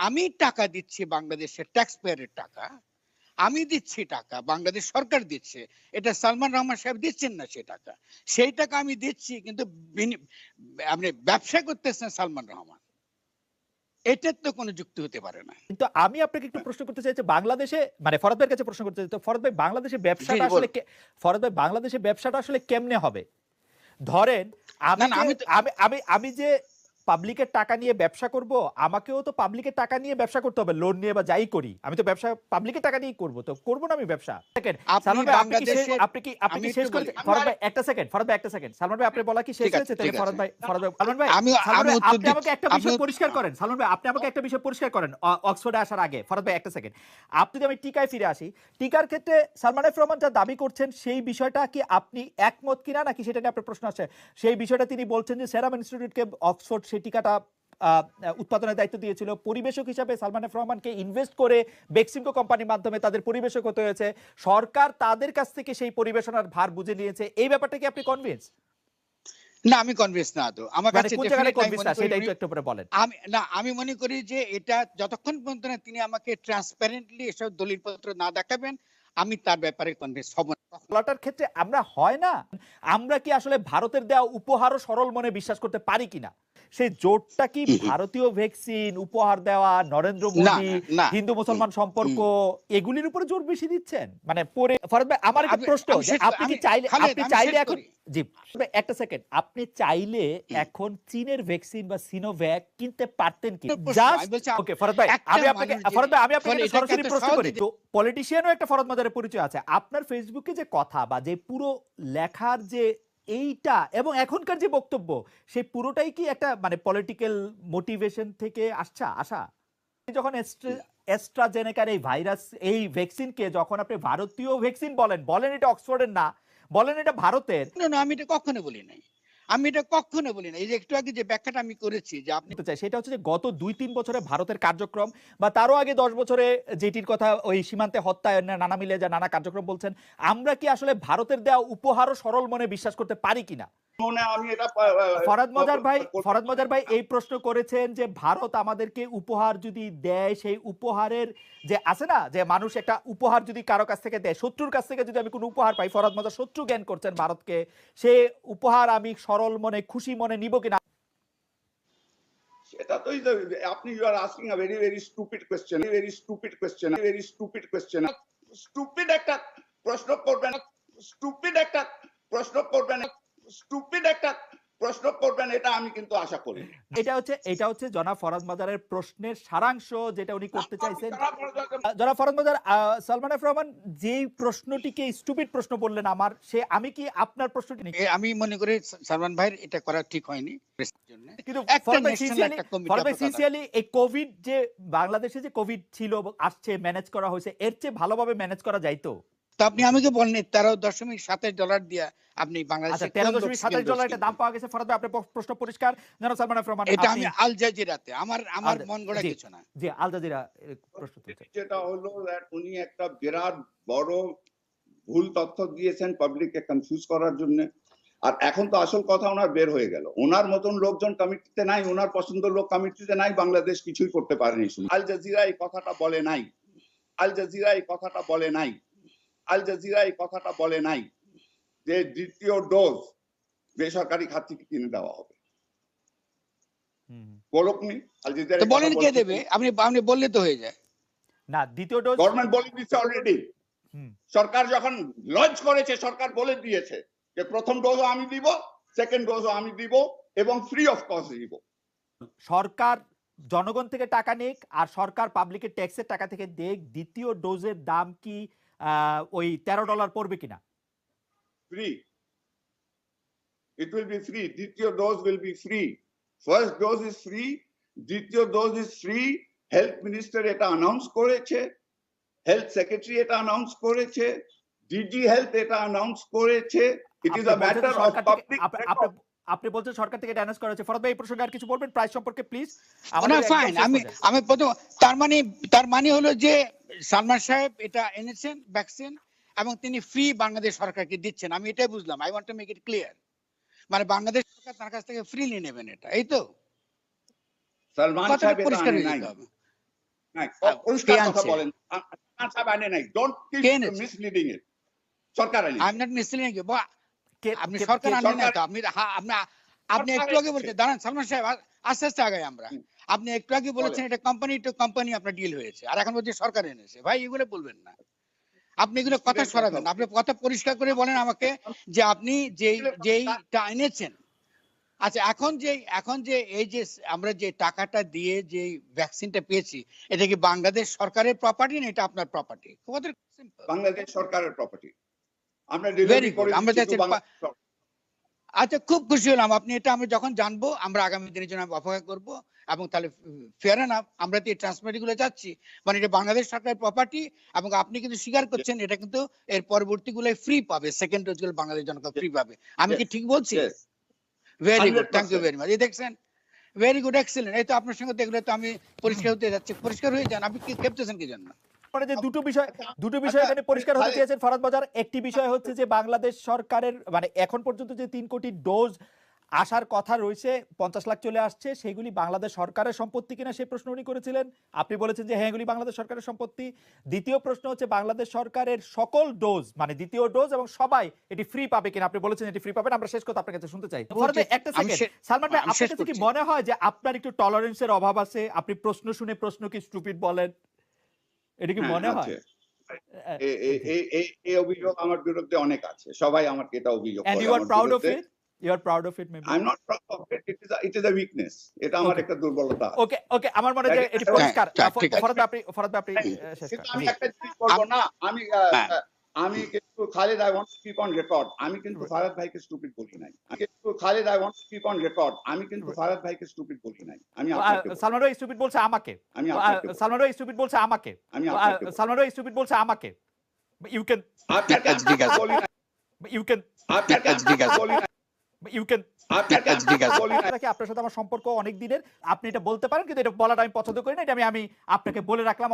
আমি টাকা দিচ্ছি বাংলাদেশের ট্যাক্স পেয়ারের টাকা আমি দিচ্ছি টাকা বাংলাদেশ সরকার দিচ্ছে এটা সালমান রহমান সাহেব দিচ্ছেন না সে টাকা। সেই টাকা আমি দিচ্ছি কিন্তু আপনি ব্যবসা করতেছেন সালমান রহমান। এটার তো কোনো যুক্তি হতে পারে না। কিন্তু আমি আপনাকে একটু প্রশ্ন করতে চাইছি বাংলাদেশে মানে ফরদ ভাইয়ের কাছে প্রশ্ন করতে চাই তো ফরদ ভাই বাংলাদেশে ব্যবসাটা আসলে ফরদ ভাই বাংলাদেশে ব্যবসাটা আসলে কেমনে হবে? ধরেন আমি আমি আমি যে পাবলিকের টাকা নিয়ে ব্যবসা করব আমাকেও তো পাবলিকের টাকা নিয়ে ব্যবসা করতে হবে লোন নিয়ে বা যাই করি। আমি তো ব্যবসা পাবলিকের টাকা নিয়েই করব তো করব না আমি ব্যবসা? সালমান ভাই, আপনি কি আপনি কি আপনি কি শেষ। ফরদ ভাই একটা সেকেন্ড ফরদ ভাই একটা সেকেন্ড সালমান ভাই আপনি বলা কি শেষ হয়েছে? তাহলে আছে। ভাই ফরদ ভাই সালমান ভাই আমি আমি আপনি আমাকে একটা বিষয় পরিষ্কার করেন। সালমান ভাই আপনি আমাকে একটা বিষয় পরিষ্কার করেন অক্সফোর্ডে আসার আগে। ফরদ ভাই একটা সেকেন্ড আপনি যদি আমি টিকায় ফিরে আসি টিকার ক্ষেত্রে সালমান রহমান যা দাবি করছেন সেই বিষয়টা কি আপনি একমত কিনা নাকি সেটা নিয়ে আপনার প্রশ্ন আছে সেই বিষয়টা তিনি বলছেন যে সেরাম ইনস্টিটিউটকে অক্সফোর্ড টিকাটা উৎপাদনের দায়িত্ব দিয়েছিল। পরিবেশক হিসাবে সালমান এফ রহমানকে ইনভেস্ট করে বেক্সিমকো কোম্পানির মাধ্যমে তাদের পরিবেশক হতে হয়েছে। সরকার তাদের কাছ থেকে সেই পরিবেশনার ভার বুঝে নিয়েছে। এই ব্যাপারটা কি আপনি কনভিন্স না আমি কনভিন্স না তো। আমার মানে কাছে না? একটু বলেন। আমি না আমি মনে করি যে এটা যতক্ষণ পর্যন্ত না তিনি আমাকে ট্রান্সপারেন্টলি এসব দলিলপত্র না দেখাবেন আমি তার ব্যাপারে কনভিন্স হব ক্ষেত্রে আমরা হয় না? আমরা কি আসলে ভারতের দেওয়া উপহারও সরল মনে বিশ্বাস করতে পারি কিনা? সেই জোটটা কি ভারতীয় ভ্যাকসিন উপহার দেওয়া নরেন্দ্র মোদী হিন্দু মুসলমান সম্পর্ক এগুলির উপরে জোর বেশি দিচ্ছেন? মানে পরে ফরদ ভাই আমার একটা প্রশ্ন আপনি কি চাইলে আপনি চাইলে এখন জি একটা সেকেন্ড আপনি চাইলে এখন চীনের ভ্যাকসিন বা সিনোভ্যাক কিনতে পারতেন কি? ওকে ফরদ ভাই আমি আপনাকে ফরদ ভাই আমি আপনাকে সরাসরি প্রশ্ন করি। তো পলিটিশিয়ানও একটা ফরদ মাজারের পরিচয় আছে। আপনার ফেসবুকে যে কথা বা যে পুরো লেখার যে এইটা এবং এখনকার যে বক্তব্য সেই পুরোটাই কি একটা মানে পলিটিক্যাল মোটিভেশন থেকে আসছা? আসা যখন এস্ট্রাজেনেকার এই ভাইরাস এই ভ্যাকসিনকে যখন আপনি ভারতীয় ভ্যাকসিন বলেন বলেন এটা অক্সফোর্ডের না বলেন এটা ভারতের না, না, আমি এটা কখনো বলি নাই। আমি এটা কখনো বলি না। এই যে একটু আগে যে ব্যাখ্যাটা আমি করেছি যে আপনি তো চাই, সেটা হচ্ছে যে গত দুই তিন বছরে ভারতের কার্যক্রম বা তারও আগে দশ বছরে যেটির কথা ওই সীমান্তে হত্যা নানা মিলে যা নানা কার্যক্রম বলছেন, আমরা কি আসলে ভারতের দেওয়া উপহারও সরল মনে বিশ্বাস করতে পারি কিনা? মনে আমি এটা পা- পা- ফরাদ মজার ভাই ফরাদ মজার ভাই এই প্রশ্ন করেছেন যে ভারত আমাদেরকে উপহার যদি দেয় সেই উপহারের যে আছে না যে মানুষ একটা উপহার যদি কারও কাছ থেকে দেয় শত্রুর কাছ থেকে যদি আমি কোনো উপহার পাই ফরাদ মজার শত্রু জ্ঞান করছেন ভারতকে সে উপহার আমি সরল মনে খুশি মনে নিব কিনা? সেটা তো আপনি you are asking a very very stupid question very stupid question very stupid stupid একটা প্রশ্ন করবেন স্টুপিড একটা প্রশ্ন করবেন। স্টুপিড একটা প্রশ্ন করবেন এটা আমি কিন্তু আশা করি। এটা হচ্ছে এটা হচ্ছে জনাব ফরাদ মাজারের প্রশ্নের সারাংশ যেটা উনি করতে চাইছেন। জনাব ফরাদ মাজার সালমান এফ রহমান যেই প্রশ্নটিকে স্টুপিড প্রশ্ন বললেন আমার সে আমি কি আপনার প্রশ্নটি আমি মনে করি সালমান ভাইয়ের এটা করা ঠিক হয়নি। কিন্তু ভাই ভাই এই কোভিড যে বাংলাদেশে যে কোভিড ছিল আসছে ম্যানেজ করা হয়েছে এর চেয়ে ভালোভাবে ম্যানেজ করা যাইতো? তো আপনি আমাকে বলেন তেরো দশমিক সাতাশ ডলার দিয়া আপনি আচ্ছা বাংলাদেশে তেরো দশমিক সাতাশ ডলার একটা দাম পাওয়া গেছে ফরদ ভাই আপনার প্রশ্ন পরিষ্কার। জানাব সালমান রহমান এটা আমি আল জাজিরাতে আমার আমার মন গড়া কিছু না। জি আল জাজিরা প্রশ্ন যেটা হলো উনি একটা বিরাট বড় ভুল তথ্য দিয়েছেন পাবলিককে কনফিউজ করার জন্য। আর এখন তো আসল কথা ওনার বের হয়ে গেল। ওনার মতন লোকজন কমিটিতে নাই ওনার পছন্দ লোক কমিটিতে নাই বাংলাদেশ কিছুই করতে পারেনি শুনে। আল জাজিরা এই কথাটা বলে নাই। আল জাজিরা এই কথাটা বলে নাই। আল জাজিরা এই কথাটা বলে নাই যে দ্বিতীয় ডোজ বেসরকারি খাত থেকে কিনে দেওয়া হবে। বলকনি আল জাজিরা বলেন কে দেবে? আপনি আপনি বললে তো হয়ে যায়। না দ্বিতীয় ডোজ গভর্নমেন্ট বলে দিচ্ছে অলরেডি সরকার যখন লঞ্চ করেছে সরকার বলে দিয়েছে যে প্রথম ডোজও আমি দিব সেকেন্ড ডোজও আমি দিব এবং ফ্রি অফ কস্ট দিব। সরকার জনগণ থেকে টাকা নিক আর সরকার পাবলিকের ট্যাক্সের টাকা থেকে দেখ দ্বিতীয় ডোজের দাম কি ওই তেরো ডলার পড়বে কিনা? Free it will be free দ্বিতীয় dose will be free first dose is free দ্বিতীয় dose is free health minister এটা অ্যানাউন্স করেছে। হেলথ সেক্রেটারি এটা অ্যানাউন্স করেছে। ডিজি হেলথ এটা অ্যানাউন্স করেছে। ইট ইজ আপনি আ বলছেন ম্যাটার অফ সরকার থেকে- পাবলিক আপনি- আপনি বলছেন সরকার থেকে এটা announce করা হয়েছে। ফরদ ভাই এই প্রসঙ্গে আর কিছু বলবেন? প্রাইস সম্পর্কে প্লিজ না ফাইন আমি আমি প্রথম তার মানে তার মানে হলো যে সালমান সাহেব এটা এনেছেন ভ্যাকসিন এবং তিনি ফ্রি বাংলাদেশ সরকারকে দিচ্ছেন। আমি এটাই বুঝলাম। I want to make it clear মানে বাংলাদেশ সরকার তার কাছ থেকে ফ্রিলি নেবেন এটা এই তো? সালমান সাহেব পরিষ্কার হয়ে নাই। যেতে হবে। পরিষ্কার কথা বলেন। আ- আ- সাহেব আনে নাই। ডোন্ট কে মিসলিডিং ইট সরকার আনে আই এম নট মিসলিং কে- আপনি সরকার কে- না তো? আপনি হ্যাঁ, একটু আগে। বলছেন। দাঁড়ান সালমান সাহেব আস্তে আস্তে আগাই আমরা। আপনি একটু আগে বলেছেন এটা কোম্পানি টু কোম্পানি আপনার ডিল হয়েছে। আর এখন বলছে সরকার এনেছে। ভাই এগুলো বলবেন না। আপনি এগুলো কথা সরাবেন। আপনি কথা পরিষ্কার করে বলেন আমাকে যে আপনি যেই যেইটা এনেছেন। আচ্ছা এখন যে এখন যে এই যে আমরা যে টাকাটা দিয়ে যে ভ্যাকসিনটা পেয়েছি এটা কি বাংলাদেশ সরকারের প্রপার্টি না এটা আপনার প্রপার্টি বাংলাদেশ সরকারের প্রপার্টি আমরা আমরা দিচ্ছি তো যাচ্ছি- বাংলাদেশ সরকার। আচ্ছা খুব খুশি হলাম। আপনি এটা আমরা যখন জানব আমরা আগামী দিনের জন্য অপেক্ষা করব এবং তাহলে ফেয়ার না আমরা তো এই ট্রান্সপারেন্টি গুলো যাচ্ছি মানে এটা বাংলাদেশ সরকারের প্রপার্টি এবং আপনি কিন্তু স্বীকার করছেন এটা কিন্তু এর পরবর্তী গুলো ফ্রি পাবে সেকেন্ড ডোজগুলো বাংলাদেশ জনতা ফ্রি পাবে। আমি কি ঠিক বলছি? Very good thank you very much এই দেখছেন? ভেরি গুড এক্সেলেন্ট এই তো আপনার সঙ্গে দেখলে তো আমি পরিষ্কার হতে যাচ্ছি। পরিষ্কার হয়ে যান। আপনি কি খেপতেছেন কি জন্য? মানে যে দুটো বিষয় দুটো বিষয় এখানে পরিষ্কার হতে চেয়েছেন ফরাদ বাজার। একটি বিষয় হচ্ছে যে বাংলাদেশ সরকারের মানে এখন পর্যন্ত যে তিন কোটি ডোজ আসার কথা রয়েছে পঞ্চাশ লাখ চলে আসছে সেগুলি বাংলাদেশ সরকারের সম্পত্তি কিনা সেই প্রশ্ন উনি করেছিলেন। আপনি বলেছেন যে হ্যাঁ এগুলি বাংলাদেশ সরকারের সম্পত্তি। দ্বিতীয় প্রশ্ন হচ্ছে বাংলাদেশ সরকারের সকল ডোজ মানে দ্বিতীয় ডোজ এবং সবাই এটি ফ্রি পাবে কিনা? আপনি বলেছেন এটি ফ্রি পাবেন আমরা শেষ কথা আপনার কাছে শুনতে চাই। একটা সেকেন্ড সালমান ভাই আপনার কাছে কি মনে হয় যে আপনার একটু টলারেন্সের অভাব আছে? আপনি প্রশ্ন শুনে প্রশ্ন কি স্টুপিড বলেন। এটা কি হ্যাঁ, মনে হয়? এই অভিযোগ আমার বিরুদ্ধে অনেক আছে। সবাই আমাকে এটা অভিযোগ করে you are proud of it you are proud of it maybe I am not proud of it it is it is a weakness এটা আমার একটা দুর্বলতা ওকে ওকে আমার মনে হয় যে হ্যাঁ, এটি হ্যাঁ, পরিষ্কার। হ্যাঁ। ফরাদ আপনি ফরাদ আপনি শেষ কিন্তু আমি একটা জিনিস বলব না। আমি হ্যাঁ। আমি কিন্তু Khalid I want to keep on record আমি কিন্তু ফারাদ ভাইকে স্টুপিড বলি নাই। আমি কিন্তু Khalid I want to keep on record আমি কিন্তু ফারাদ ভাইকে স্টুপিড বলি নাই। আমি। সালমান ভাই স্টুপিড বলছে আমাকে। আমি। সালমান ভাই স্টুপিড বলছে আমাকে। আমি। সালমান ভাই স্টুপিড বলছে আমাকে। ইউ ক্যান ঠিক আছে। বলি নাই। ইউ ক্যান ঠিক আছে। বলি নাই। ইউ ক্যান ঠিক আছে। বলি নাই। আপনার সাথে আমার সম্পর্ক অনেক দিনের। আপনি এটা বলতে পারেন কিন্তু এটা বলাটা আমি পছন্দ করি না। এটা আমি আমি আপনাকে বলে রাখলাম।